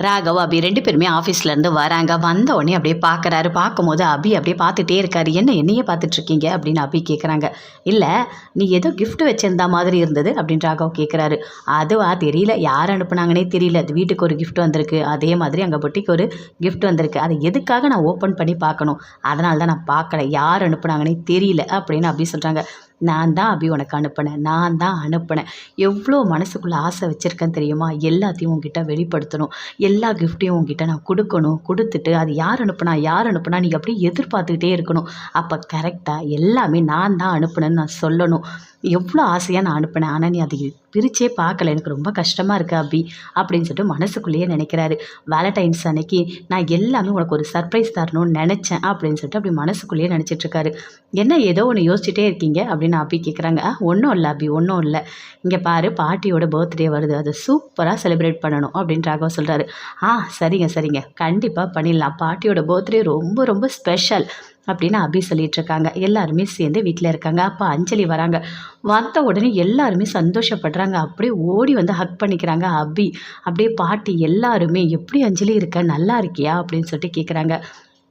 ராகவ் அபி ரெண்டு பேருமே ஆஃபீஸ்லேருந்து வராங்க. வந்த உடனே அப்படியே பார்க்குறாரு பார்க்கும்போது அபி அப்படியே பார்த்துட்டே இருக்காரு. என்ன என்னையே பார்த்துட்ருக்கீங்க? அப்படின்னு அபி கேட்குறாங்க இல்லை நீ ஏதோ கிஃப்ட் வச்சிருந்தா மாதிரி இருந்தது அப்படின்னு ராகவ் கேட்குறாரு அதுவா? தெரியல. யார் அனுப்புனாங்கன்னே தெரியல. அது வீட்டுக்கு ஒரு கிஃப்ட் வந்திருக்கு. அதே மாதிரி அங்கே பொட்டிக்கு ஒரு கிஃப்ட் வந்திருக்கு. அதை எதுக்காக நான் ஓப்பன் பண்ணி பார்க்கணும்? அதனால தான் நான் பார்க்கல. யார் அனுப்புனாங்கன்னே தெரியல அப்படின்னு அபி சொல்கிறாங்க நான் தான் அபி உனக்கு அனுப்பினேன். நான் தான் அனுப்பினேன். எவ்வளோ மனசுக்குள்ளே ஆசை வச்சுருக்கேன் தெரியுமா? எல்லாத்தையும் உங்ககிட்ட வெளிப்படுத்தணும். எல்லா கிஃப்ட்டையும் உங்ககிட்ட நான் கொடுக்கணும். கொடுத்துட்டு அது யார் அனுப்புனா யார் அனுப்புனா நீங்கள் அப்படியே எதிர்பார்த்துக்கிட்டே இருக்கணும். அப்போ கரெக்டாக எல்லாமே நான் தான் அனுப்புனேன்னு நான் சொல்லணும். எவ்வளோ ஆசையாக நான் அனுப்பினேன். ஆனால் நீ அதை பிரிச்சே பார்க்கல. எனக்கு ரொம்ப கஷ்டமாக இருக்கு அபி அப்படின்னு சொல்லிட்டு மனசுக்குள்ளேயே நினைக்கிறாரு. வேலண்டைன்ஸ் அன்னைக்கு நான் எல்லாமே உனக்கு ஒரு சர்ப்ரைஸ் தரணும்னு நினச்சேன் அப்படின்னு சொல்லிட்டு அப்படி மனசுக்குள்ளேயே நினைச்சிட்டு இருக்காரு. என்ன ஏதோ ஒன்று யோசிச்சுட்டே இருக்கீங்க? அப்படின்னு அபி கேட்குறாங்க ஒன்றும் இல்லை அபி ஒன்றும் இல்லை. இங்கே பாரு பாட்டியோட பர்த்டே வருது. அதை சூப்பராக செலிப்ரேட் பண்ணணும் அப்படின்னு ராகவ சொல்கிறாரு ஆ சரிங்க சரிங்க. கண்டிப்பாக பண்ணிடலாம். பாட்டியோட பர்த்டே ரொம்ப ரொம்ப ஸ்பெஷல் அப்படின்னு அபி சொல்லிட்டு இருக்காங்க எல்லாருமே சேர்ந்து வீட்டில் இருக்காங்க. அப்போ அஞ்சலி வராங்க. வந்த உடனே எல்லாருமே சந்தோஷப்படுறாங்க. அப்படியே ஓடி வந்து ஹக் பண்ணிக்கிறாங்க அபி. அப்படியே பாட்டி எல்லாருமே எப்படி அஞ்சலி இருக்க? நல்லா இருக்கியா? அப்படின்னு சொல்லிட்டு கேட்குறாங்க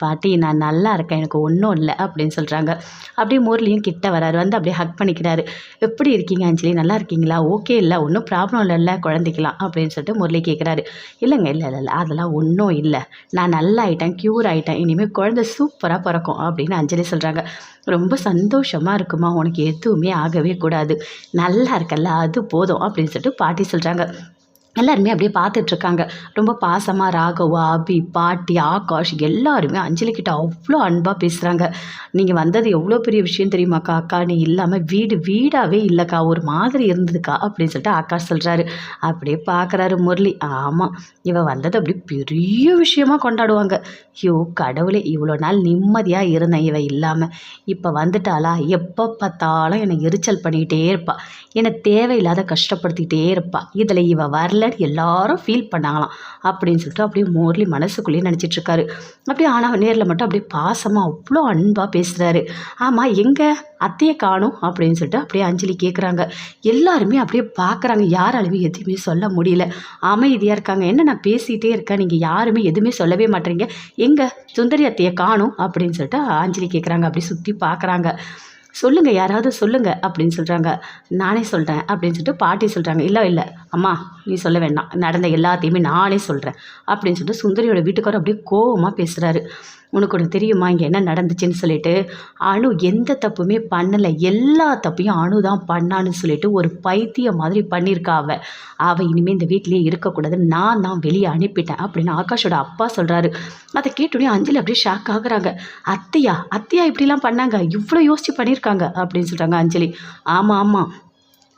பாட்டி நான் நல்லா இருக்கேன் எனக்கு ஒன்றும் இல்லை அப்படின்னு சொல்கிறாங்க அப்படியே முரளியும் கிட்ட வராரு. வந்து அப்படியே ஹக் பண்ணிக்கிறாரு. எப்படி இருக்கீங்க அஞ்சலி? நல்லா இருக்கீங்களா? ஓகே இல்லை ஒன்றும் ப்ராப்ளம் இல்லைல்ல குழந்தைக்கலாம் அப்படின்னு சொல்லிட்டு முரளி கேட்குறாரு இல்லைங்க இல்லை இல்லை இல்லை அதெல்லாம் ஒன்றும் இல்லை. நான் நல்லா ஆயிட்டேன் க்யூர் ஆகிட்டேன் இனிமேல் குழந்தை சூப்பராக பிறக்கும் அப்படின்னு அஞ்சலி சொல்கிறாங்க ரொம்ப சந்தோஷமாக இருக்குமா? உனக்கு எதுவுமே ஆகவே கூடாது. நல்லா இருக்கல்ல அது போதும் அப்படின்னு சொல்லிட்டு பாட்டி சொல்கிறாங்க எல்லாருமே அப்படியே பார்த்துட்டு இருக்காங்க ரொம்ப பாசமாக ராகவா அபி பாட்டி ஆகாஷ் எல்லாருமே அஞ்சலிக்கிட்ட அவ்வளோ அன்பாக பேசுகிறாங்க நீங்கள் வந்தது எவ்வளோ பெரிய விஷயம் தெரியுமாக்கா? அக்கா நீ இல்லாமல் வீடு வீடாகவே இல்லைக்கா. ஒரு மாதிரி இருந்ததுக்கா? அப்படின்னு சொல்லிட்டு ஆகாஷ் சொல்கிறாரு அப்படியே பார்க்குறாரு முரளி. ஆமாம் இவன் வந்தது அப்படி பெரிய விஷயமா கொண்டாடுவாங்க. ஐயோ கடவுளே இவ்வளோ நாள் நிம்மதியாக இருந்தேன் இவன் இல்லாமல் இப்போ வந்துட்டாளா? எப்போ பார்த்தாலும் என்னை எரிச்சல் பண்ணிக்கிட்டே இருப்பாள் என்னை தேவையில்லாத கஷ்டப்படுத்திக்கிட்டே இருப்பாள் இதில் இவ வரலன்னு எல்லாரும் ஃபீல் பண்ணாங்களாம். அப்படின்னு சொல்லிட்டு அப்படியே மோர்லி மனசுக்குள்ளேயே நினச்சிட்ருக்காரு அப்படியே ஆனால் நேரில் மட்டும் அப்படியே பாசமாக அவ்வளோ அன்பாக பேசுகிறாரு ஆமாம் எங்கே அத்தையை காணும் அப்படின்னு சொல்லிட்டு அப்படியே அஞ்சலி கேட்குறாங்க எல்லாருமே அப்படியே பார்க்குறாங்க யாராலுமே எதுவுமே சொல்ல முடியல. அமைதியாக இருக்காங்க. என்ன நான் பேசிகிட்டே இருக்கேன். நீங்கள் யாருமே எதுவுமே சொல்லவே மாட்டேறீங்க. எங்கே சுந்தரி அத்தையை காணும் அப்படின்னு சொல்லிட்டு அஞ்சலி கேட்குறாங்க அப்படி சுற்றி பார்க்குறாங்க சொல்லுங்கள் யாராவது சொல்லுங்கள் அப்படின்னு சொல்கிறாங்க நானே சொல்கிறேன் அப்படின்னு சொல்லிட்டு பாட்டி சொல்கிறாங்க இல்லை இல்லை அம்மா நீ சொல்ல வேண்டாம். நடந்த எல்லாத்தையுமே நானே சொல்கிறேன் அப்படின்னு சொல்லிட்டு சுந்தரியோட வீட்டுக்காரர் அப்படியே கோவமாக பேசுகிறாரு உனக்கு ஒன்று தெரியுமா? இங்கே என்ன நடந்துச்சுன்னு சொல்லிட்டு அணு எந்த தப்புமே பண்ணலை. எல்லா தப்பையும் அணு தான் பண்ணான்னு சொல்லிட்டு ஒரு பைத்தியம் மாதிரி பண்ணியிருக்கா அவ. அவள் இனிமேல் இந்த வீட்லேயே இருக்கக்கூடாது நான் தான் வெளியே அனுப்பிட்டேன் அப்படின்னு ஆகாஷோட அப்பா சொல்கிறாரு அதை கேட்டோடனே அஞ்சலி அப்படியே ஷாக் ஆகுறாங்க. அத்தையா? அத்தையா இப்படிலாம் பண்ணாங்க? இவ்வளோ யோசிச்சு பண்ணியிருக்காங்க அப்படின்னு சொல்கிறாங்க அஞ்சலி. ஆமாம் ஆமாம்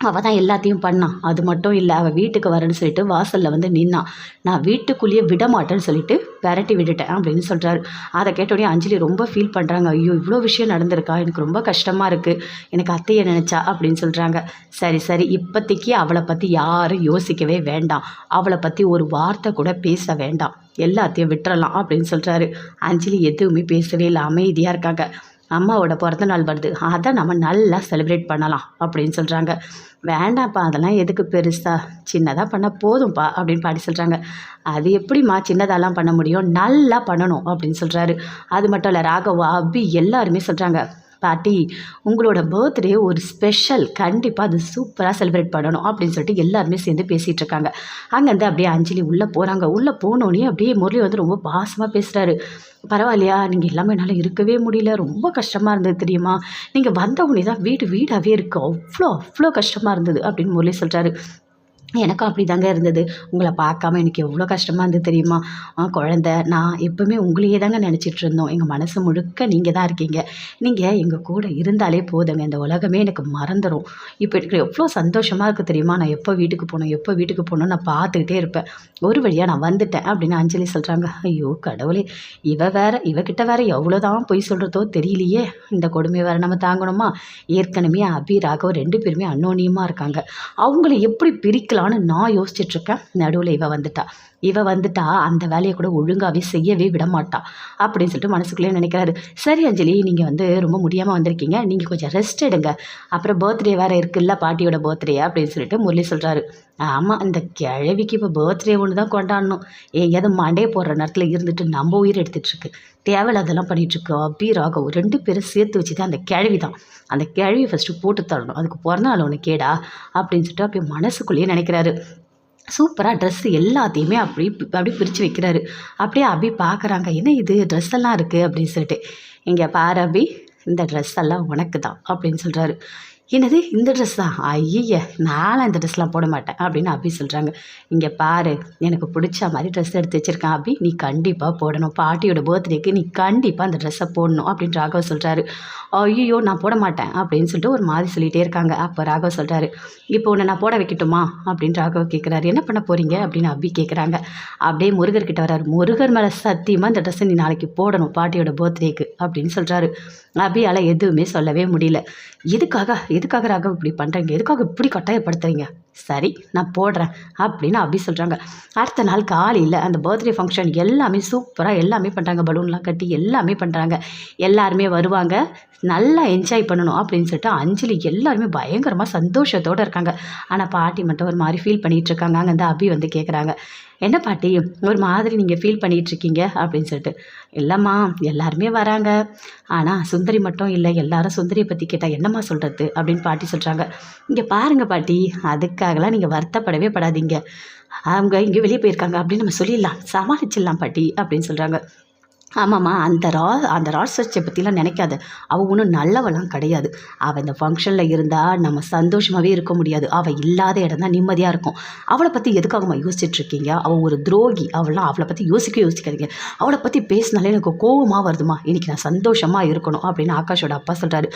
அவள் தான் எல்லாத்தையும் பண்ணான் அது மட்டும் இல்லை அவள் வீட்டுக்கு வரேன்னு சொல்லிட்டு வாசலில் வந்து நின்னான் நான் வீட்டுக்குள்ளேயே விட மாட்டேன்னு சொல்லிட்டு விரட்டி விட்டுட்டேன் அப்படின்னு சொல்கிறாரு அதை கேட்டோடனே அஞ்சலி ரொம்ப ஃபீல் பண்ணுறாங்க ஐயோ இவ்வளோ விஷயம் நடந்திருக்கா? எனக்கு ரொம்ப கஷ்டமாக இருக்குது எனக்கு அத்தையை நினச்சா? அப்படின்னு சொல்கிறாங்க சரி சரி. இப்போதைக்கு அவளை பற்றி யாரும் யோசிக்கவே வேண்டாம். அவளை பற்றி ஒரு வார்த்தை கூட பேச வேண்டாம். எல்லாத்தையும் விட்டுறலாம் அப்படின்னு சொல்கிறாரு அஞ்சலி எதுவுமே பேசவே இல்லை. அமைதியாக இருக்காங்க. அம்மாவோட பிறந்த நாள் வருது. அதை நம்ம நல்லா செலிப்ரேட் பண்ணலாம் அப்படின்னு சொல்கிறாங்க வேண்டாம்ப்பா அதெல்லாம் எதுக்கு பெருசா? சின்னதாக பண்ணால் போதும்ப்பா அப்படின்னு பாட்டி சொல்கிறாங்க அது எப்படிம்மா சின்னதாலாம் பண்ண முடியும்? நல்லா பண்ணணும் அப்படின்னு சொல்கிறாரு அது மட்டும் இல்லை ராகவா அபி எல்லாருமே சொல்கிறாங்க பாட்டி உங்களோட பர்த்டே ஒரு ஸ்பெஷல் கண்டிப்பாக அது சூப்பராக செலிப்ரேட் பண்ணணும் அப்படின்னு சொல்லிட்டு எல்லாருமே சேர்ந்து பேசிகிட்டு இருக்காங்க. அங்கேருந்து அப்படியே அஞ்சலி உள்ளே போகிறாங்க உள்ளே போனோடனே அப்படியே முரளி வந்து ரொம்ப பாசமாக பேசுகிறாரு பரவாயில்லையா? நீங்கள் எல்லாமே என்னால் இருக்கவே முடியல. ரொம்ப கஷ்டமாக இருந்தது தெரியுமா? நீங்கள் வந்த உடனே தான் வீடு வீடாகவே இருக்குது அவ்வளோ அவ்வளோ கஷ்டமாக இருந்தது அப்படின்னு முரளி சொல்கிறாரு எனக்கும் அப்படி தாங்க இருந்தது. உங்களை பார்க்காம எனக்கு எவ்வளோ கஷ்டமாக இருந்தது தெரியுமா? குழந்த நான் எப்பவுமே உங்களையே தாங்க நினச்சிட்டு இருந்தோம். எங்கள் மனசு முழுக்க நீங்கள் தான் இருக்கீங்க. நீங்கள் எங்கள் கூட இருந்தாலே போதுங்க. இந்த உலகமே எனக்கு மறந்துடும் இப்போ எனக்கு எவ்வளோ சந்தோஷமாக இருக்குது தெரியுமா? நான் எப்போ வீட்டுக்கு போகணும் எப்போ வீட்டுக்கு போகணும் நான் பார்த்துக்கிட்டே இருப்பேன். ஒரு வழியாக நான் வந்துட்டேன் அப்படின்னு அஞ்சலி சொல்கிறாங்க ஐயோ கடவுளே. இவ வேற இவகிட்ட வேற எவ்வளோதான் பொய் சொல்கிறதோ தெரியலையே. இந்த கொடுமை வேறு நம்ம தாங்கணுமா? ஏற்கனவே அபி ராகவ் ரெண்டு பேருமே அன்னோனியமாக இருக்காங்க. அவங்கள எப்படி பிரிக்கலான்னு நான் யோசிச்சுட்டு இருக்கேன். நடுவில் இவ வந்துட்டா. இவ வந்துட்டா அந்த வேலையை கூட ஒழுங்காகவே செய்யவே விட மாட்டா அப்படின்னு சொல்லிட்டு மனசுக்குள்ளேயே நினைக்கிறாரு. சரி அஞ்சலி நீங்கள் வந்து ரொம்ப முடியாமல் வந்திருக்கீங்க. நீங்கள் கொஞ்சம் ரெஸ்ட் எடுங்க. அப்புறம் பர்த்டே வேறு இருக்குல்ல பாட்டியோட பர்த்டே அப்படின்னு சொல்லிட்டு முரளி சொல்கிறாரு ஆமாம் இந்த கிழவிக்கு இப்போ பர்த்டே ஒன்று தான் கொண்டாடணும். எங்கேயாவது மண்டே போடுற நேரத்தில் இருந்துட்டு நம்ம உயிர் எடுத்துகிட்ருக்கு தேவையில்லாதெல்லாம் பண்ணிகிட்ருக்கு அபி ராகவ் ரெண்டு பேரும் சேர்த்து வச்சு தான் அந்த கிழவி தான் அந்த கிழவி ஃபஸ்ட்டு போட்டு தரணும். அதுக்கு பிறந்த ஒன்று கேடா அப்படின்னு சொல்லிட்டு அப்படியே மனசுக்குள்ளேயே நினைக்கிறாரு. சூப்பராக ட்ரெஸ்ஸு எல்லாத்தையுமே அப்படி அப்படி பிரித்து வைக்கிறாரு. அப்படியே அபி பார்க்குறாங்க என்ன இது? ட்ரெஸ் எல்லாம் இருக்குது அப்படின்னு சொல்லிட்டு. இங்கே பாரு அபி இந்த ட்ரெஸ் எல்லாம் உனக்கு தான் அப்படின்னு சொல்கிறாரு என்னது இந்த ட்ரெஸ் தான்? ஐய நானும் இந்த ட்ரெஸ்லாம் போட மாட்டேன் அப்படின்னு அபி சொல்கிறாங்க இங்கே பாரு எனக்கு பிடிச்ச மாதிரி ட்ரெஸ் எடுத்து வச்சுருக்கேன் அபி. நீ கண்டிப்பாக போடணும். பாட்டியோட பர்த்டேக்கு நீ கண்டிப்பாக அந்த ட்ரெஸ்ஸை போடணும் அப்படின்னு ராகவ் சொல்கிறாரு ஐயோ நான் போட மாட்டேன் அப்படின்னு சொல்லிட்டு ஒரு மாதிரி சொல்லிகிட்டே இருக்காங்க. அப்போ ராகவ் சொல்கிறாரு இப்போ உன்னை நான் போட வைக்கட்டுமா? அப்படின்னு ராகவ் கேட்குறாரு என்ன பண்ண போகிறீங்க அப்படின்னு அபி கேட்குறாங்க அப்படியே முருகர்கிட்ட வராரு முருகர் மேலே சத்தியமாக இந்த ட்ரெஸ்ஸை நீ நாளைக்கு போடணும் பாட்டியோட பர்த்டேக்கு அப்படின்னு சொல்கிறாரு அபியால் எதுவுமே சொல்லவே முடியல. எதுக்காக எதுக்காக ராகவ் இப்படி பண்ணுறீங்க எதுக்காக இப்படி கட்டாயப்படுத்துறீங்க? சரி நான் போடுறேன் அப்படின்னு அபி சொல்கிறாங்க அடுத்த நாள் காலையில் அந்த பர்த்டே ஃபங்க்ஷன் எல்லாமே சூப்பராக எல்லாமே பண்ணுறாங்க பலூன்லாம் கட்டி எல்லாமே பண்ணுறாங்க எல்லாருமே வருவாங்க. நல்லா என்ஜாய் பண்ணணும் அப்படின்னு சொல்லிட்டு அஞ்சலி எல்லாருமே பயங்கரமாக சந்தோஷத்தோடு இருக்காங்க. ஆனால் பாட்டி மட்டும் ஒரு மாதிரி ஃபீல் பண்ணிகிட்டு இருக்காங்க. அங்கே வந்து அபி வந்து கேட்குறாங்க என்ன பாட்டி ஒரு மாதிரி நீங்கள் ஃபீல் பண்ணிகிட்டு இருக்கீங்க அப்படின்னு சொல்லிட்டு. இல்லைம்மா எல்லாருமே வராங்க. ஆனால் சுந்தரி மட்டும் இல்லை எல்லாரும் சுந்தரியை பற்றி கேட்டால் என்னம்மா சொல்கிறது அப்படின்னு பாட்டி சொல்கிறாங்க இங்கே பாருங்கள் பாட்டி அதுக்காகலாம் நீங்கள் வருத்தப்படவே படாதீங்க. அவங்க இங்கே வெளியே போயிருக்காங்க அப்படின்னு நம்ம சொல்லிடலாம். சமாளிச்சிடலாம் பாட்டி அப்படின்னு சொல்கிறாங்க ஆமாம்மா அந்த ரா அந்த ராட்சஸை பற்றிலாம் நினைக்காத. அவள் ஒன்றும் நல்லவெல்லாம் கிடையாது. அவள் இந்த ஃபங்க்ஷனில் இருந்தால் நம்ம சந்தோஷமாகவே இருக்க முடியாது. அவள் இல்லாத இடம் தான் நிம்மதியாக இருக்கும். அவளை பற்றி எதுக்காகம்மா யோசிச்சுட்ருக்கீங்க? அவள் ஒரு துரோகி. அவள்லாம் அவளை பற்றி யோசிக்க யோசிக்காதீங்க. அவளை பற்றி பேசினாலே எனக்கு கோவமாக வருதுமா இன்றைக்கி நான் சந்தோஷமாக இருக்கணும் அப்படின்னு ஆகாஷோட அப்பா சொல்கிறாரு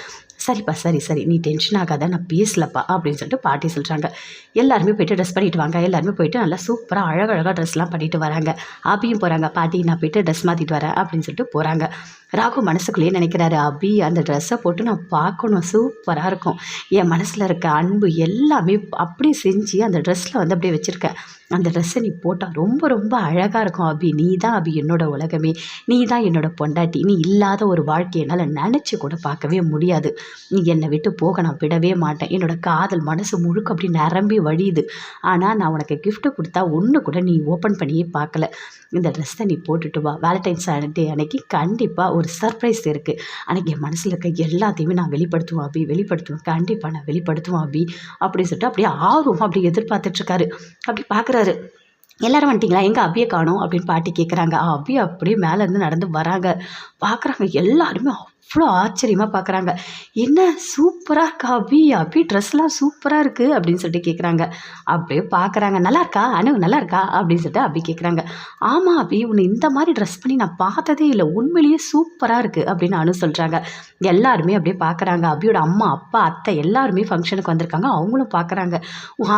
சரிப்பா சரி சரி. நீ டென்ஷன் ஆகாத. நான் பேசலப்பா. அப்படின்னு சொல்லிட்டு பாட்டி சொல்கிறாங்க எல்லாருமே போயிட்டு ட்ரெஸ் பண்ணிட்டு வாங்க. எல்லாருமே போயிட்டு நல்லா சூப்பராக அழகழகாக ட்ரெஸ்லாம் பண்ணிட்டு வராங்க. ஆபியும் போகிறாங்க பாட்டி நான் போயிட்டு ட்ரெஸ் மாற்றிட்டு வரேன். அப்படின்னு சொல்லிட்டு போகிறாங்க ராகு மனசுக்குள்ளேயே நினைக்கிறாரு அபி அந்த ட்ரெஸ்ஸை போட்டு நான் பார்க்கணும். சூப்பராக இருக்கும். என் மனசில் இருக்க அன்பு எல்லாமே அப்படியே செஞ்சு அந்த ட்ரெஸ்ஸில் வந்து அப்படியே வச்சுருக்கேன் அந்த ட்ரெஸ்ஸை நீ போட்டால் ரொம்ப ரொம்ப அழகாக இருக்கும் அபி. நீ தான் அபி என்னோட உலகமே. நீ தான் என்னோட பொண்டாட்டி. நீ இல்லாத ஒரு வாழ்க்கையை என்னால் நினச்சி கூட பார்க்கவே முடியாது. நீ என்னை விட்டு போக நான் விடவே மாட்டேன். என்னோட காதல் மனசு முழுக்க அப்படி நிரம்பி வழியுது. ஆனால் நான் உனக்கு கிஃப்ட்டு கொடுத்தா ஒன்று கூட நீ ஓப்பன் பண்ணியே பார்க்கல. இந்த ட்ரெஸ்ஸை நீ போட்டுட்டு வா. வேலண்டைன்ஸ் டே அன்னைக்கு கண்டிப்பாக ஒரு சர்ப்ரைஸ் இருக்குது அன்றைக்கி என் மனசில் இருக்க எல்லாத்தையுமே நான் வெளிப்படுத்துவேன் அபி வெளிப்படுத்துவேன். கண்டிப்பாக நான் வெளிப்படுத்துவேன் அபி அப்படின்னு சொல்லிட்டு அப்படியே ஆர்வம் அப்படி எதிர்பார்த்துட்ருக்காரு அப்படி பார்க்குறாரு எல்லாரும் வந்துட்டிங்களா? எங்கே அபியை காணும் அப்படின்னு பாட்டி கேட்குறாங்க அபி அப்படியே மேலேருந்து நடந்து வராங்க. பார்க்குறாங்க எல்லாருமே அவ்வளோ ஆச்சரியமாக பார்க்குறாங்க என்ன? சூப்பராக இருக்கா அபி? அபி ட்ரெஸ்லாம் சூப்பராக இருக்குது அப்படின்னு சொல்லிட்டு கேட்குறாங்க அப்படியே பார்க்குறாங்க நல்லா இருக்கா? அனு நல்லா இருக்கா? அப்படின்னு சொல்லிட்டு அபி கேட்குறாங்க ஆமாம் அபி உன்னை இந்த மாதிரி ட்ரெஸ் பண்ணி நான் பார்த்ததே இல்லை. உண்மையிலேயே சூப்பராக இருக்குது அப்படின்னு அனு சொல்கிறாங்க எல்லாருமே அப்படியே பார்க்குறாங்க அபியோட அம்மா அப்பா அத்தை எல்லாருமே ஃபங்க்ஷனுக்கு வந்திருக்காங்க. அவங்களும் பார்க்குறாங்க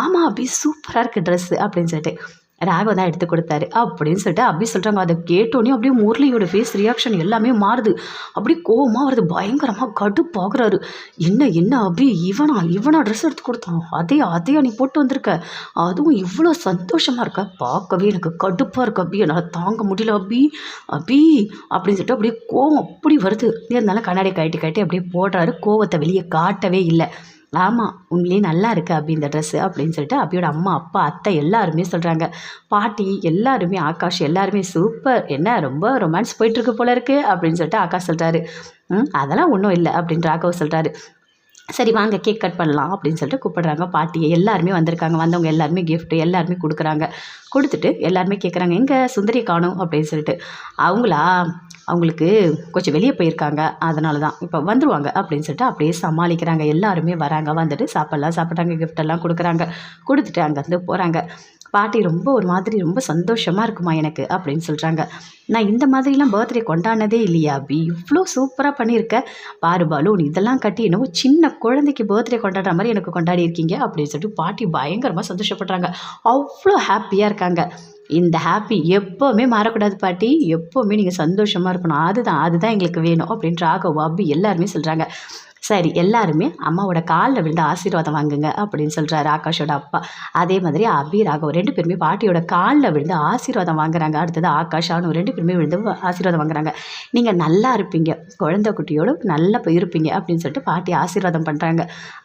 ஆமாம் அபி சூப்பராக இருக்குது ட்ரெஸ்ஸு அப்படின்னு சொல்லிட்டு. ராகவ தான் எடுத்து கொடுத்தாரு. அப்படின்னு சொல்லிட்டு அப்படி சொல்கிறாங்க அதை கேட்டோன்னே அப்படியே முரளியோட ஃபேஸ் ரியாக்ஷன் எல்லாமே மாறுது. அப்படியே கோவமாக வருது. பயங்கரமாக கடுப்பாகிறாரு. என்ன என்ன? அபி இவனா இவனா ட்ரெஸ் எடுத்து கொடுத்தான். அதே அதையா நீ போட்டு வந்திருக்க. அதுவும் இவ்வளோ சந்தோஷமாக இருக்க? பார்க்கவே எனக்கு கடுப்பாக இருக்கு. அபி என்னால் தாங்க முடியல. அபி அபி அப்படின்னு சொல்லிட்டு அப்படியே கோவம் அப்படி வருது. இருந்தாலும் கண்ணாடி கட்டி கட்டி அப்படியே போடுறாரு. கோவத்தை வெளியே காட்டவே இல்லை. ஆமாம் உண்மையிலே நல்லா இருக்கு அப்படி இந்த ட்ரெஸ்ஸு அப்படின்னு சொல்லிட்டு அப்பியோட அம்மா அப்பா அத்தை எல்லாருமே சொல்கிறாங்க பாட்டி எல்லாருமே ஆகாஷ் எல்லாருமே சூப்பர் என்ன ரொம்ப ரொமான்ஸ் போயிட்டுருக்கு போல இருக்குது அப்படின்னு சொல்லிட்டு ஆகாஷ் சொல்கிறாரு ம் அதெல்லாம் ஒன்றும் இல்லை அப்படின்னு ராகவ் சொல்கிறாரு சரி வாங்க கேக் கட் பண்ணலாம் அப்படின்னு சொல்லிட்டு கூப்பிடுறாங்க. பாட்டியை எல்லாருமே வந்திருக்காங்க. வந்தவங்க எல்லாருமே கிஃப்ட்டு எல்லாருமே கொடுக்குறாங்க. கொடுத்துட்டு எல்லாருமே கேட்குறாங்க எங்கே சுந்தரி காணும் அப்படின்னு சொல்லிட்டு. அவங்களா அவங்களுக்கு கொஞ்சம் வெளியே போயிருக்காங்க. அதனால தான் இப்போ வந்துருவாங்க அப்படின்னு சொல்லிட்டு அப்படியே சமாளிக்கிறாங்க. எல்லாருமே வராங்க. வந்துட்டு சாப்பிட்லாம் சாப்பிட்றாங்க கிஃப்டெல்லாம் கொடுக்குறாங்க. கொடுத்துட்டு அங்கேருந்து போகிறாங்க பாட்டி ரொம்ப ஒரு மாதிரி ரொம்ப சந்தோஷமாக இருக்குமா எனக்கு அப்படின்னு சொல்கிறாங்க நான் இந்த மாதிரிலாம் பர்த்டே கொண்டாடினதே இல்லையா? அபி இவ்வளோ சூப்பராக பண்ணியிருக்க பாரு பாலூன் இதெல்லாம் கட்டி என்னவோ சின்ன குழந்தைக்கு பர்த்டே கொண்டாடுற மாதிரி எனக்கு கொண்டாடி இருக்கீங்க அப்படின்னு சொல்லிட்டு பாட்டி பயங்கரமாக சந்தோஷப்படுறாங்க. அவ்வளோ ஹாப்பியாக இருக்காங்க. இந்த ஹாப்பி எப்போவுமே மாறக்கூடாது பாட்டி. எப்போவுமே நீங்கள் சந்தோஷமாக இருக்கணும். அதுதான் அதுதான் எங்களுக்கு வேணும் அப்படின்ற ராகவ் அபி எல்லாருமே சொல்கிறாங்க சரி எல்லாருமே அம்மாவோட காலில் விழுந்து ஆசீர்வாதம் வாங்குங்க அப்படின்னு சொல்கிறாரு ஆகாஷோட அப்பா. அதே மாதிரி அபி ராகவ் ரெண்டு பேருமே பாட்டியோட காலில் விழுந்து ஆசீர்வாதம் வாங்குறாங்க. அடுத்தது ஆகாஷ் அனு ரெண்டு பேருமே விழுந்து ஆசீர்வாதம் வாங்குறாங்க. நீங்கள் நல்லா இருப்பீங்க குழந்தை குட்டியோடு நல்லா போய் இருப்பீங்க அப்படின்னு சொல்லிட்டு பாட்டி ஆசீர்வாதம் பண்ணுறாங்க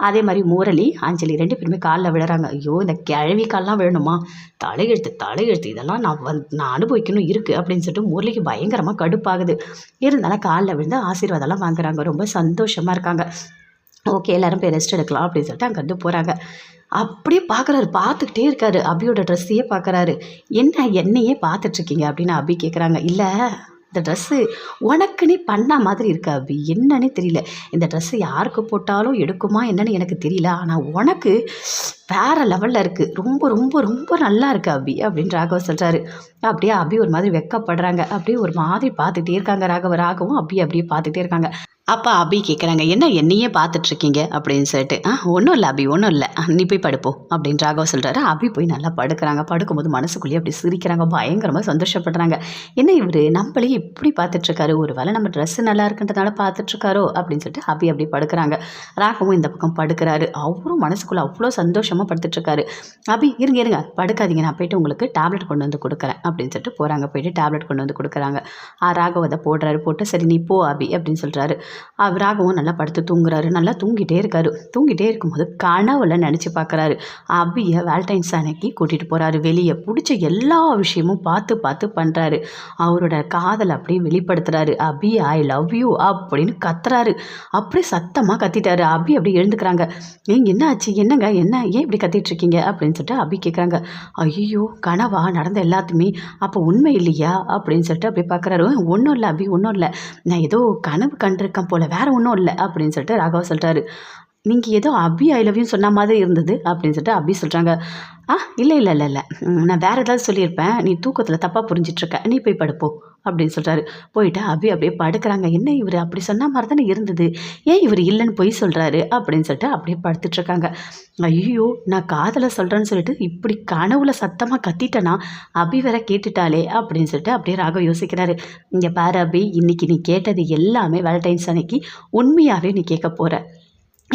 அதே மாதிரி முரளி அஞ்சலி ரெண்டு பேருமே காலில் விழுறாங்க. ஐயோ இந்த கிழவி கால்லாம் விழணுமா? தலையெழுத்து தலையெழுத்து இதெல்லாம் நான் வந் நான் அனுபவிக்கணும் இருக்குது அப்படின்னு சொல்லிட்டு முரளிக்கு பயங்கரமாக கடுப்பாகுது. இருந்தாலும் காலில் விழுந்து ஆசீர்வாதம்லாம் வாங்குறாங்க. ரொம்ப சந்தோஷமாக இருக்காங்க. ஓகே எல்லோரும் போய் ரெஸ்ட் எடுக்கலாம் அப்படின்னு சொல்லிட்டு அங்கேருந்து போகிறாங்க அப்படியே பார்க்குறாரு பார்த்துக்கிட்டே இருக்காரு. அபியோட ட்ரெஸ்ஸையே பார்க்குறாரு என்ன என்னையே பார்த்துட்ருக்கீங்க அப்படின்னு அபி கேட்குறாங்க இல்லை இந்த ட்ரெஸ்ஸு உனக்குன்னே பண்ண மாதிரி இருக்கா அபி. என்னன்னே தெரியல. இந்த ட்ரெஸ்ஸு யாருக்கு போட்டாலும் எடுக்குமா என்னன்னு எனக்கு தெரியல. ஆனால் உனக்கு வேறு லெவலில் இருக்குது ரொம்ப ரொம்ப ரொம்ப நல்லா இருக்குது அபி அப்படின்னு ராகவ சொல்கிறாரு அப்படியே அபி ஒரு மாதிரி வெக்கப்படுறாங்க. அப்படியே ஒரு மாதிரி பார்த்துட்டே இருக்காங்க ராகவ. ராகவும் அபி அப்படியே பார்த்துக்கிட்டே இருக்காங்க. அப்பா அபி கேட்குறாங்க என்ன என்னையே பார்த்துட்ருக்கீங்க? அப்படின்னு சொல்லிட்டு ஆ ஒன்றும் இல்லை அபி ஒன்றும் இல்லை. நீ போய் படுப்போம் அப்படின்னு ராகவ சொல்கிறாரு அபி போய் நல்லா படுக்கிறாங்க. படுக்கும்போது மனசுக்குள்ளேயே அப்படி சிரிக்கிறாங்க. பயங்கரமாக சந்தோஷப்படுறாங்க. என்ன இவர்? நம்மளே இப்படி பார்த்துட்ருக்காரு. ஒரு வேளை நம்ம ட்ரெஸ்ஸு நல்லா இருக்குன்றதுனால பார்த்துட்ருக்காரோ? அப்படின்னு சொல்லிட்டு அபி அப்படி படுக்கிறாங்க. ராகவும் இந்த பக்கம் படுக்கிறாரு. அவரும் மனசுக்குள்ளே அவ்வளோ சந்தோஷமாக படுத்துட்ருக்காரு. அபி இருங்க இருங்க. படுக்காதீங்க. நான் போயிட்டு உங்களுக்கு டேப்லெட் கொண்டு வந்து கொடுக்குறேன். அப்படின்னு சொல்லிட்டு போகிறாங்க போயிட்டு டேப்லெட் கொண்டு வந்து கொடுக்குறாங்க. ஆ, ராகவ் அதை போடுறாரு. போட்டு சரி நீ போ அபி. அப்படின்னு சொல்கிறாரு ராகவும் நல்லா படுத்து தூங்குறாரு. நல்லா தூங்கிட்டே இருக்காரு. தூங்கிட்டே இருக்கும்போது கனவுல நினச்சி பார்க்குறாரு அபியை வேலண்டைன்ஸ் அன்னைக்கு கூட்டிகிட்டு போகிறாரு வெளியே பிடிச்ச எல்லா விஷயமும் பார்த்து பார்த்து பண்ணுறாரு அவரோட காதலை அப்படியே வெளிப்படுத்துகிறாரு அபி ஐ லவ் யூ அப்படின்னு கத்துறாரு. அப்படியே சத்தமாக கத்திட்டாரு. அபி அப்படியே எழுந்துக்கிறாங்க. நீங்கள் என்ன ஆச்சு என்னங்க? என்ன? ஏன் இப்படி கத்திட்டு இருக்கீங்க அப்படின்னு சொல்லிட்டு அபி கேட்குறாங்க ஐயோ கனவா? நடந்த எல்லாத்தையுமே அப்போ உண்மை இல்லையா? அப்படின்னு சொல்லிட்டு அப்படியே பார்க்குறாரு ஒன்றும் இல்லை அபி ஒன்றும் இல்லை. நான் ஏதோ கனவு கண்டிருக்க போல் வேறு ஒன்றும் இல்லை அப்படின்னு சொல்லிட்டு ராகவா சொல்கிறாரு நீங்கள் ஏதோ அபி ஐ லவ்யூன்னு சொன்ன மாதிரி இருந்தது அப்படின்னு சொல்லிட்டு அபி சொல்கிறாங்க ஆ இல்லை இல்லை இல்லை இல்லை. நான் வேறு ஏதாவது சொல்லியிருப்பேன். நீ தூக்கத்தில் தப்பாக புரிஞ்சிட்ருக்க. நீ போய் படுப்போ. அப்படின்னு சொல்கிறாரு போயிட்டு அபி அப்படியே படுக்கிறாங்க. என்ன இவர்? அப்படி சொன்ன மாதிரி தானே இருந்தது. ஏன் இவர் இல்லைன்னு பொய் சொல்கிறாரு அப்படின்னு சொல்லிட்டு அப்படியே படுத்துட்ருக்காங்க. ஐயோ நான் காதலை சொல்கிறேன்னு சொல்லிட்டு இப்படி கனவுல சத்தமாக கத்திட்டேனா? அபி வேற கேட்டுட்டாளே. அப்படின்னு சொல்லிட்டு அப்படியே ராகவ் யோசிக்கிறாரு. இங்கே பாரு அபி இன்னைக்கு நீ கேட்டது எல்லாமே வேலண்டைன்ஸ் அன்னைக்கு உண்மையாகவே நீ கேட்க போகிற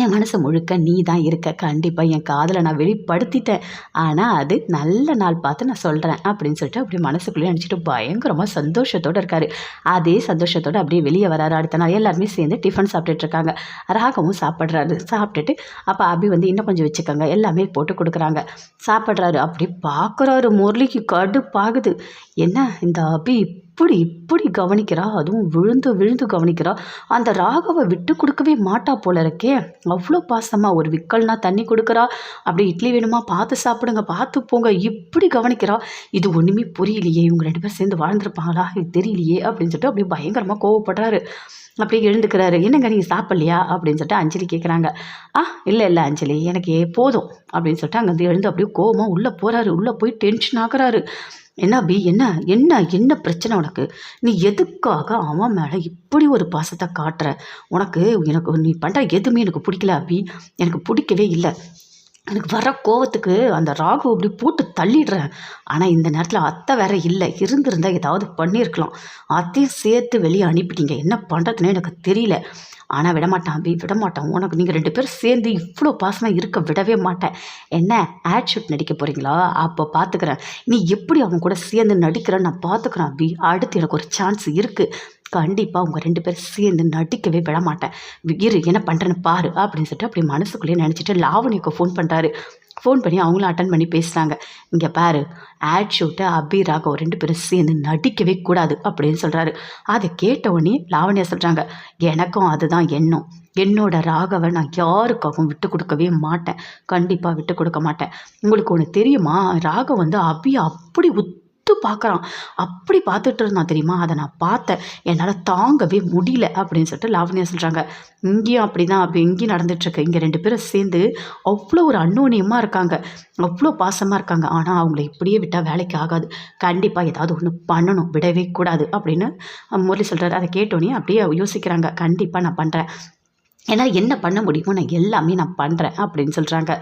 என் மனசு முழுக்க நீ தான் இருக்க. கண்டிப்பாக என் காதலை நான் வெளிப்படுத்திட்டேன். ஆனால் அது நல்ல நாள் பார்த்து நான் சொல்கிறேன் அப்படின்னு சொல்லிட்டு அப்படியே மனசுக்குள்ளேயே நினச்சிட்டு பயங்கரமாக சந்தோஷத்தோடு இருக்கார். அதே சந்தோஷத்தோடு அப்படியே வெளியே வராரு. அடுத்த நாள் எல்லாருமே சேர்ந்து டிஃபன் சாப்பிட்டுட்டு இருக்காங்க. ராகவும் சாப்பிட்றாரு. சாப்பிட்டுட்டு அப்போ அபி வந்து இன்னும் கொஞ்சம் வச்சுக்கோங்க. எல்லாமே போட்டு கொடுக்குறாங்க. சாப்பிட்றாரு. அப்படி பார்க்குறாரு முரளிக்கு கடுப்பாகுது. என்ன? இந்த அபி இப்படி இப்படி கவனிக்கிறா அதுவும் விழுந்து விழுந்து கவனிக்கிறா. அந்த ராகவை விட்டு கொடுக்கவே மாட்டா போல இருக்கே. அவ்வளோ பாசமாக ஒரு விக்கல்னா தண்ணி கொடுக்குறா. அப்படி இட்லி வேணுமா பார்த்து சாப்பிடுங்க பார்த்து போங்க. இப்படி கவனிக்கிறா. இது ஒன்றுமே புரியலையே இவங்க ரெண்டு பேரும் சேர்ந்து வாழ்ந்துருப்பாங்களா? இது தெரியலையே அப்படின்னு சொல்லிட்டு அப்படியே பயங்கரமாக கோவப்படுறாரு. அப்படியே எழுந்துக்கிறாரு. என்னங்க நீங்கள் சாப்பிட்லையா? அப்படின்னு சொல்லிட்டு அஞ்சலி கேட்குறாங்க ஆ இல்லை இல்லை அஞ்சலி எனக்கு போதும். அப்படின்னு சொல்லிட்டு அங்கேருந்து எழுந்து அப்படியே கோவமாக உள்ளே போகிறாரு உள்ளே போய் டென்ஷன் ஆகுறாரு. என்ன பி என்ன என்ன என்ன பிரச்சனை உனக்கு? நீ எதுக்காக அவன் மேலே இப்படி ஒரு பாசத்தை காட்டுற? உனக்கு எனக்கு நீ பண்ணுற எதுவுமே எனக்கு பிடிக்கல அபி. எனக்கு பிடிக்கவே இல்லை. எனக்கு வர கோவத்துக்கு அந்த ராகு அப்படி போட்டு தள்ளிடுறேன். ஆனால் இந்த நேரத்தில் அத்தை வேற இல்லை. இருந்திருந்தால் ஏதாவது பண்ணியிருக்கலாம் அத்தையும் சேர்த்து வெளியே அனுப்பிட்டீங்க. என்ன பண்ணுறதுனே எனக்கு தெரியல. ஆனால் விடமாட்டான் அபி விடமாட்டான். உனக்கு நீங்கள் ரெண்டு பேரும் சேர்ந்து இவ்வளோ பாசமாக இருக்க விடவே மாட்டேன். என்ன ஆட் ஷூட் நடிக்க போகிறீங்களா அப்போ பார்த்துக்கிறேன் நீ எப்படி அவன் கூட சேர்ந்து நடிக்கிறேன்னு நான் பார்த்துக்கிறேன் அபி. அடுத்து எனக்கு ஒரு சான்ஸ் இருக்குது கண்டிப்பாக உங்கள் ரெண்டு பேரும் சேர்ந்து நடிக்கவே விட மாட்டேன் இரு என்ன பண்ணுறேன்னு பாரு அப்படின்னு சொல்லிட்டு அப்படி மனசுக்குள்ளேயே நினச்சிட்டு லாவணிக்கு ஃபோன் பண்ணுறாரு ஃபோன் பண்ணி அவங்களும் அட்டன் பண்ணி பேசுகிறாங்க இங்கே பாரு ஆட் ஷூட்டு அபி ராகவ் ரெண்டு பேரும் சேர்ந்து நடிக்கவே கூடாது அப்படின்னு சொல்கிறாரு அதை கேட்ட உடனே லாவண்யா சொல்கிறாங்க எனக்கும் அதுதான் எண்ணம். என்னோட ராகவை நான் யாருக்காகவும் விட்டு கொடுக்கவே மாட்டேன். கண்டிப்பாக விட்டு கொடுக்க மாட்டேன். உங்களுக்கு ஒன்று தெரியுமா? ராகவ் வந்து அபி அப்படி உத் உத்து பார்க்குறான். அப்படி பார்த்துட்டு இருந்தான் தெரியுமா? அதை நான் பார்த்தேன். என்னால் தாங்கவே முடியல அப்படின்னு சொல்லிட்டு லாவண்யா சொல்கிறாங்க இங்கேயும் அப்படி தான் அப்படி இங்கேயும் நடந்துட்டுருக்கு. இங்கே ரெண்டு பேரும் சேர்ந்து அவ்வளோ ஒரு அன்னோனியமாக இருக்காங்க. அவ்வளோ பாசமாக இருக்காங்க. ஆனால் அவங்கள இப்படியே விட்டால் வேலைக்கு ஆகாது. கண்டிப்பாக ஏதாவது ஒன்று பண்ணணும். விடவே கூடாது அப்படின்னு முரளி சொல்கிறாரு அதை கேட்டோன்னே அப்படியே யோசிக்கிறாங்க. கண்டிப்பாக நான் பண்ணுறேன் என்னால் என்ன பண்ண முடியுமோ நான் எல்லாமே நான் பண்ணுறேன் அப்படின்னு சொல்கிறாங்க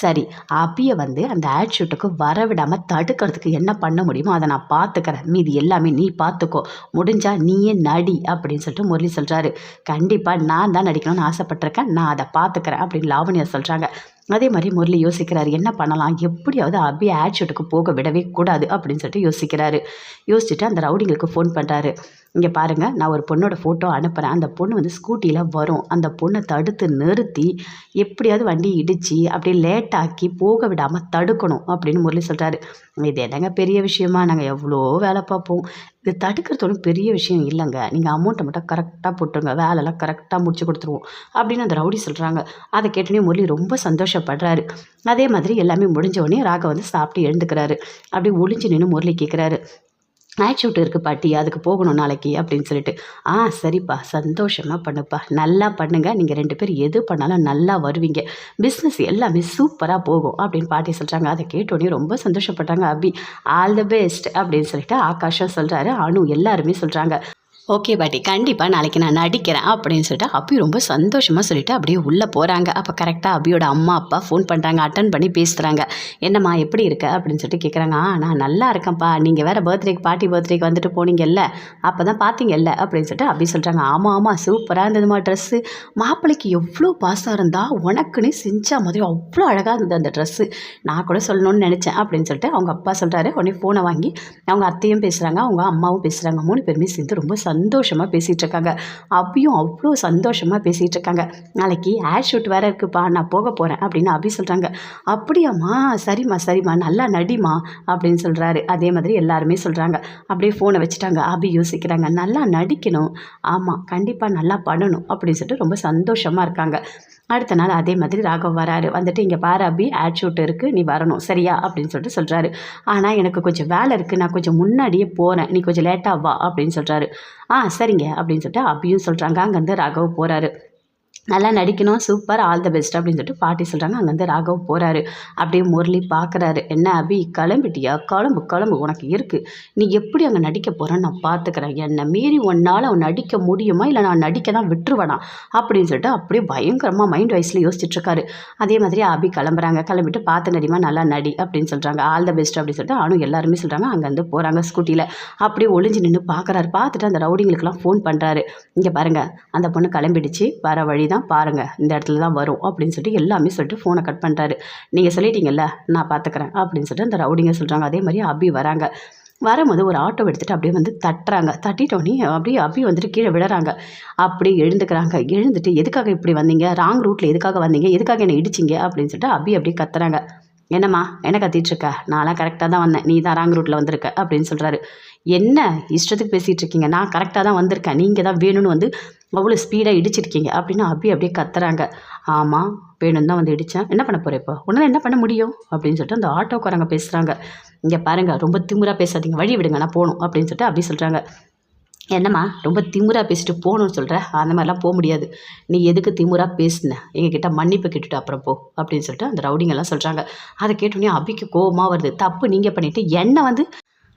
சரி அப்பியை வந்து அந்த ஆட் ஷூட்டுக்கு வரவிடாமல் தடுக்கிறதுக்கு என்ன பண்ண முடியுமோ அதை நான் பார்த்துக்கிறேன் மீதி எல்லாமே நீ பார்த்துக்கோ முடிஞ்சால் நீயே நடி அப்படின்னு சொல்லிட்டு முரளி சொல்கிறாரு கண்டிப்பாக நான் தான் நடிக்கணும்னு ஆசைப்பட்டிருக்கேன். நான் அதை பார்த்துக்கிறேன் அப்படின்னு லாவணியா சொல்கிறாங்க அதே மாதிரி முரளி யோசிக்கிறாரு என்ன பண்ணலாம்? எப்படியாவது அபி ஆட் ஷூட்டுக்கு போக விடவே கூடாது அப்படின்னு சொல்லிட்டு யோசிக்கிறாரு. யோசிச்சுட்டு அந்த ரவுடிங்களுக்கு ஃபோன் பண்ணுறாரு இங்கே பாருங்கள் நான் ஒரு பொண்ணோட ஃபோட்டோ அனுப்புகிறேன் அந்த பொண்ணு வந்து ஸ்கூட்டியில் வரும். அந்த பொண்ணை தடுத்து நிறுத்தி எப்படியாவது வண்டி இடித்து அப்படியே லேட்டாக்கி போக விடாமல் தடுக்கணும் அப்படின்னு முரளி சொல்கிறாரு இது என்னங்க பெரிய விஷயமா? நாங்கள் எவ்வளோ வேலை பார்ப்போம். இது தடுக்கிறது ஒன்றும் பெரிய விஷயம் இல்லைங்க. நீங்கள் அமௌண்ட்டை மட்டும் கரெக்டாக போட்டுருங்க. வேலைலாம் கரெக்டாக முடிச்சு கொடுத்துருவோம். அப்படின்னு அந்த ரவுடி சொல்கிறாங்க அதை கேட்டோன்னே முரளி ரொம்ப சந்தோஷப்படுறாரு. அதே மாதிரி எல்லாமே முடிஞ்ச உடனே ராக வந்து சாப்பிட்டு எழுந்துக்கிறாரு. அப்படி ஒளிஞ்சு நின்று முரளி கேட்குறாரு நைட் ஷூட் இருக்குது பாட்டி அதுக்கு போகணும் நாளைக்கு அப்படின்னு சொல்லிட்டு. ஆ சரிப்பா சந்தோஷமாக பண்ணுப்பா. நல்லா பண்ணுங்கள் நீங்கள் ரெண்டு பேர் எது பண்ணாலும் நல்லா வருவீங்க. பிஸ்னஸ் எல்லாமே சூப்பராக போகும் அப்படின்னு பாட்டி சொல்கிறாங்க அதை கேட்டோடனே ரொம்ப சந்தோஷப்பட்டாங்க அபி. ஆல் த பெஸ்ட் அப்படின்னு சொல்லிட்டு ஆகாஷாக சொல்கிறாரு அனு எல்லாருமே சொல்கிறாங்க ஓகே பாட்டி கண்டிப்பாக நாளைக்கு நான் நடிக்கிறேன் அப்படின்னு சொல்லிட்டு அபி ரொம்ப சந்தோஷமாக சொல்லிட்டு அப்படியே உள்ளே போகிறாங்க அப்போ கரெக்டாக அபியோட அம்மா அப்பா ஃபோன் பண்ணுறாங்க அட்டன் பண்ணி பேசுகிறாங்க என்னம்மா எப்படி இருக்க? அப்படின்னு சொல்லிட்டு கேட்குறாங்க ஆ நான் நல்லா இருக்கேன்ப்பா. நீங்கள் வேறு பர்த்டேக்கு பாட்டி பர்த்டேக்கு வந்துட்டு போனீங்கல்ல? அப்போ தான் பார்த்தீங்கல்ல அப்படின்னு சொல்லிட்டு அப்படி சொல்கிறாங்க ஆமாம் ஆமாம் சூப்பராக இருந்ததுமா ட்ரெஸ்ஸு மாப்பிள்ளைக்கு எவ்வளோ பாசம் இருந்தால் உனக்குன்னு செஞ்சால் மாதிரி அவ்வளோ அழகாக இருந்தது அந்த ட்ரெஸ்ஸு நான் கூட சொல்லணும்னு நினச்சேன் அப்படின்னு சொல்லிட்டு அவங்க அப்பா சொல்கிறாரு உடனே ஃபோனை வாங்கி அவங்க அத்தையும் பேசுகிறாங்க அவங்க அம்மாவும் பேசுகிறாங்க மூணு பேருமே சேர்ந்து ரொம்ப சந்தோஷம் சந்தோஷமாக பேசிகிட்டு இருக்காங்க அபியும் அவ்வளோ சந்தோஷமாக பேசிகிட்டு இருக்காங்க நாளைக்கு ஆட் ஷூட் வேறு இருக்குப்பா நான் போக போகிறேன் அப்படின்னு அபி சொல்கிறாங்க அப்படியாம்மா சரிம்மா சரிம்மா நல்லா நடிமா அப்படின்னு சொல்கிறாரு அதே மாதிரி எல்லாருமே சொல்கிறாங்க அப்படியே ஃபோனை வச்சுட்டாங்க. அபி யோசிக்கிறாங்க. நல்லா நடிக்கணும். ஆமாம் கண்டிப்பாக நல்லா பண்ணணும் அப்படின்னு சொல்லிட்டு ரொம்ப சந்தோஷமாக இருக்காங்க. அடுத்த நாள் அதே மாதிரி ராகவ் வராரு. வந்துட்டு இங்கே பாரு அபி ஆட் ஷூட் இருக்குது நீ வரணும். சரியா? அப்படின்னு சொல்லிட்டு சொல்கிறாரு ஆனால் எனக்கு கொஞ்சம் வேலை இருக்குது நான் கொஞ்சம் முன்னாடியே போகிறேன் நீ கொஞ்சம் லேட்டாக வா அப்படின்னு சொல்கிறாரு ஆ சரிங்க அப்படின்னு சொல்லிட்டு அபியும் சொல்கிறாங்க அங்கேருந்து ராகவ் போகிறாரு நல்லா நடிக்கணும் சூப்பர் ஆல் த பெஸ்ட் அப்படின்னு சொல்லிட்டு பாட்டி சொல்கிறாங்க அங்கேருந்து ராகவ் போகிறாரு அப்படியே முரளி பார்க்குறாரு என்ன அபி? கிளம்பிட்டியா? கிளம்பு கிளம்பு உனக்கு இருக்குது நீ எப்படி அங்கே நடிக்க போகிறேன்னு நான் பார்த்துக்கிறேன் என்னை மீறி உன்னால் அவன் நடிக்க முடியுமா? இல்லை நான் நடிக்க தான் விட்டுருவேனா? அப்படின்னு சொல்லிட்டு அப்படியே பயங்கரமாக மைண்ட் வைஸில் யோசிச்சுட்ருக்காரு அதே மாதிரி அபி கிளம்புறாங்க. கிளம்பிட்டு பார்த்து நடிமா நல்லா நடி அப்படின்னு சொல்கிறாங்க ஆல் த பெஸ்ட் அப்படின்னு சொல்லிட்டு அவனும் எல்லாருமே சொல்கிறாங்க அங்கேருந்து போகிறாங்க ஸ்கூட்டியில் அப்படியே ஒளிஞ்சு நின்று பார்க்குறாரு பார்த்துட்டு அந்த ரவுடிங்களுக்கெல்லாம் ஃபோன் பண்ணுறாரு இங்கே பாருங்கள் அந்த பொண்ணு கிளம்பிடுச்சு. வர வழி தான் பாருங்கள் இந்த இடத்துல தான் வரும் அப்படின்னு சொல்லிட்டு எல்லாமே சொல்லிட்டு ஃபோனை கட் பண்ணுறாரு நீங்கள் சொல்லிட்டீங்கல்ல நான் பார்த்துக்கிறேன் அப்படின்னு சொல்லிட்டு அந்த ரவுடிங்க சொல்கிறாங்க அதே மாதிரி அபி வராங்க. வரும்போது ஒரு ஆட்டோ எடுத்துகிட்டு அப்படியே வந்து தட்டுறாங்க. தட்டிட்டோன்னே அப்படியே அபி வந்துட்டு கீழே விழுறாங்க. அப்படியே எழுந்துக்கிறாங்க. எழுந்துட்டு எதுக்காக இப்படி வந்தீங்க? ராங் ரூட்டில் எதுக்காக வந்தீங்க? எதுக்காக என்னை இடிச்சிங்க? அப்படின்னு சொல்லிட்டு அபி அப்படியே கத்துறாங்க. என்னம்மா என்ன கத்திட்டுருக்க நான்லாம் கரெக்டாக தான் வந்தேன். நீ தான் ராங் ரூட்டில் வந்திருக்க. அப்படின்னு சொல்கிறாரு என்ன? இஷ்டத்துக்கு பேசிகிட்டு இருக்கீங்க. நான் கரெக்டாக தான் வந்திருக்கேன். நீங்கள் தான் வேணும்னு வந்து அவ்வளோ ஸ்பீடாக இடிச்சிருக்கீங்க? அப்படின்னு அபி அப்படியே கத்துறாங்க. ஆமாம் வேணும் தான் வந்து இடித்தேன் என்ன பண்ண போகிறேன் இப்போ? உன்னால் என்ன பண்ண முடியும்? அப்படின்னு சொல்லிட்டு அந்த ஆட்டோக்காரங்க பேசுகிறாங்க இங்கே பாருங்கள் ரொம்ப திமுறாக பேசாதீங்க. வழி விடுங்க நான் போகணும் அப்படின்னு சொல்லிட்டு அப்படி சொல்கிறாங்க என்னம்மா ரொம்ப திமுறாக பேசிட்டு போகணும்னு சொல்கிற அந்த மாதிரிலாம் போக முடியாது. நீ எதுக்கு திமுறாக பேசின? எங்ககிட்ட மன்னிப்பு கேட்டுட்டு அப்புறம் போ அப்படின்னு சொல்லிட்டு அந்த ரவுடிங்கெல்லாம் சொல்கிறாங்க அதை கேட்டோன்னே அபிக்கு கோபமாக வருது. தப்பு நீங்கள் பண்ணிவிட்டு என்னை வந்து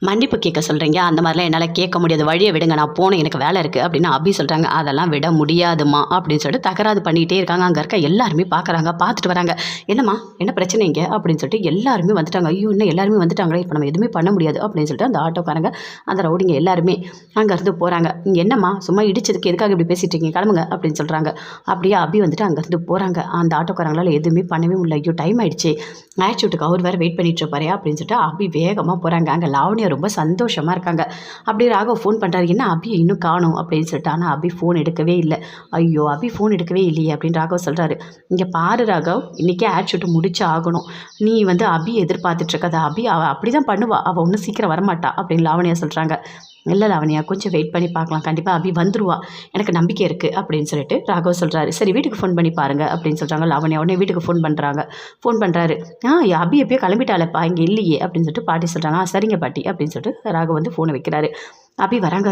மன்னிப்பு கேட்க சொல்கிறீங்க அந்த மாதிரிலாம் என்னால் கேட்க முடியாது. வழியை விடுங்க. நான் போனேன் எனக்கு வேலை இருக்குது அப்படின்னு அபி சொல்கிறாங்க அதெல்லாம் விட முடியாதுமா அப்படின்னு சொல்லிட்டு தகராறு பண்ணிகிட்டே இருக்காங்க. அங்கே இருக்க எல்லாருமே பார்க்குறாங்க பார்த்துட்டு வராங்க. என்னம்மா? என்ன பிரச்சனை இங்கே? அப்படின்னு சொல்லிட்டு எல்லாருமே வந்துட்டாங்க. ஐயோ இன்னும் எல்லாருமே வந்துட்டாங்களே. இப்போ நம்ம எதுவுமே பண்ண முடியாது. அப்படின்னு சொல்லிட்டு அந்த ஆட்டோக்காரங்க அந்த ரவுடிங்க எல்லாருமே அங்கேருந்து போகிறாங்க இங்கே என்னம்மா? சும்மா இடிச்சதுக்கு எதுக்காக இப்படி பேசிட்டு இருக்கீங்க? கிளம்புங்க அப்படின்னு சொல்கிறாங்க அப்படியே அபி வந்துட்டு அங்கேருந்து போகிறாங்க அந்த ஆட்டோக்காரங்களால் எதுவுமே பண்ணவே முடியல. ஐயோ டைம் ஆயிடுச்சு. மேட்ச் விட்டுக்கு அவர் வேறு வெயிட் பண்ணிட்டு இருப்பாரு அப்படின்னு சொல்லிட்டு அபி வேகமாக போகிறாங்க அங்கே லாவணியர் ரொம்ப சந்தோஷமாக இருக்காங்க. அப்படி ராகவ் ஃபோன் பண்ணுறாரு என்ன அபி இன்னும் காணும்? அப்படின்னு சொல்லிட்டு ஆனால் அபி ஃபோன் எடுக்கவே இல்லை. ஐயோ அபி ஃபோன் எடுக்கவே இல்லையே அப்படின்னு ராகவ் சொல்கிறாரு இங்கே பாரு ராகவ் இன்றைக்கே ஆட் ஷூட்டு முடிச்சு ஆகணும். நீ வந்து அபி எதிர்பார்த்துட்ருக்க அதை அபி அவள் அப்படி தான் பண்ணுவா. அவள் ஒன்றும் சீக்கிரம் வரமாட்டா அப்படின்னு லாவணியா சொல்கிறாங்க இல்லை லாவணியா கொஞ்சம் வெயிட் பண்ணி பார்க்கலாம். கண்டிப்பாக அபி வந்துருவா. எனக்கு நம்பிக்கை இருக்குது அப்படின்னு சொல்லிட்டு ராகவ் சொல்கிறாரு சரி வீட்டுக்கு ஃபோன் பண்ணி பாருங்க அப்படின்னு சொல்கிறாங்க லாவணியா உடனே வீட்டுக்கு ஃபோன் பண்ணுறாங்க ஃபோன் பண்ணுறாரு ஆ அபி எப்பயோ கிளம்பிட்டாலப்பா இங்கே இல்லையே. அப்படின்னு சொல்லிட்டு பாட்டி சொல்கிறாங்க ஆ சரிங்க பாட்டி. அப்படின்னு சொல்லிட்டு ராகவ் வந்து ஃபோனை வைக்கிறாரு. அபி வராங்க.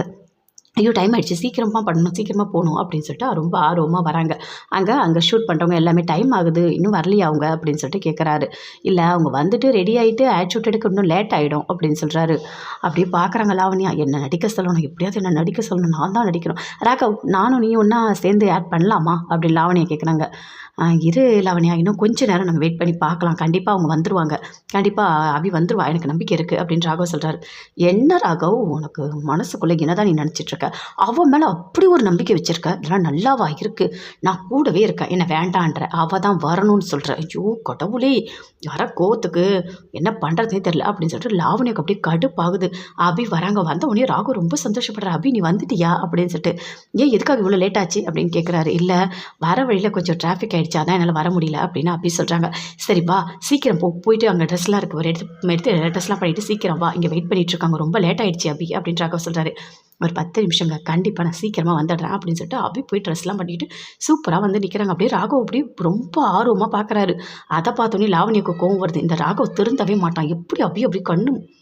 ஐயோ டைம் ஆகிடுச்சு சீக்கிரமாக பண்ணணும் சீக்கிரமாக போகணும் அப்படின்னு சொல்லிட்டு ரொம்ப ஆர்வமாக வராங்க. அங்கே அங்கே ஷூட் பண்ணுறவங்க எல்லாமே டைம் ஆகுது இன்னும் வரலையா அவங்க? அப்படின்னு சொல்லிட்டு கேட்குறாரு இல்லை அவங்க வந்துட்டு ரெடி ஆகிட்டு ஆட் ஷூட் எடுக்க இன்னும் லேட் ஆகிடும் அப்படின்னு சொல்கிறாரு அப்படியே பார்க்குறாங்க லாவணியா. என்ன நடிக்க சொல்லணும்? எப்படியாவது என்ன நடிக்க சொல்லணும்? நான் தான் நடிக்கணும். ராக்கா நானும் நீயும் ஒன்றா சேர்ந்து ஆட் பண்ணலாமா? அப்படின்னு லாவணியை கேட்குறாங்க இரு லவனியா இன்னும் கொஞ்சம் நேரம் நம்ம வெயிட் பண்ணி பார்க்கலாம். கண்டிப்பாக அவங்க வந்துடுவாங்க கண்டிப்பாக அபி வந்துருவா. எனக்கு நம்பிக்கை இருக்குது அப்படின்னு ராகவ் சொல்கிறாரு என்ன ராகவ்? உனக்கு மனசுக்குள்ளே என்னதான் நீ நினச்சிட்ருக்க அவன் மேலே அப்படி ஒரு நம்பிக்கை வச்சுருக்க? இதெல்லாம் நல்லாவா இருக்குது நான் கூடவே இருக்கேன். என்ன வேண்டான்ற. அவள் தான் வரணும்னு சொல்கிற ஐயோ கடவுளே. வர கோத்துக்கு என்ன பண்ணுறதுனே தெரில அப்படின்னு சொல்லிட்டு லாவணிக்கு அப்படியே கடுப்பாகுது. அபி வராங்க. வந்த உடனே ராகவ் ரொம்ப சந்தோஷப்படுற அபி நீ வந்துட்டியா? அப்படின்னு சொல்லிட்டு. ஏன் எதுக்காக இவ்வளோ லேட் ஆச்சு? அப்படின்னு கேட்குறாரு இல்லை வர வழியில் கொஞ்சம் டிராஃபிக் ஆயிடுச்சு? அதான் என்னால் வர முடியல அப்படின்னு அப்படி சொல்கிறாங்க சரிப்பா சீக்கிரம் போ. போயிட்டு அங்கே ட்ரெஸ்லாம் இருக்கு ஒரு எடுத்து எடுத்து ட்ரெஸ்லாம் பண்ணிட்டு சீக்கிரம் வா. இங்கே வெயிட் பண்ணிட்டு இருக்காங்க. ரொம்ப லேட் ஆயிடுச்சு அபி அப்படின்னு ராகவ் சொல்கிறாரு ஒரு பத்து நிமிஷங்க கண்டிப்பாக நான் சீக்கிரமாக வந்துடுறேன் அப்படின்னு சொல்லிட்டு அபி போய் ட்ரெஸ்லாம் பண்ணிட்டு சூப்பராக வந்து நிற்கிறாங்க அப்படியே ராகவ் அப்படியே ரொம்ப ஆர்வமாக பார்க்குறாரு அதை பார்த்தோன்னே லாவணியக்கு கோவம் வருது. இந்த ராகவ் திருந்தவே மாட்டான். எப்படி அப்படியே அப்படி கண்ணு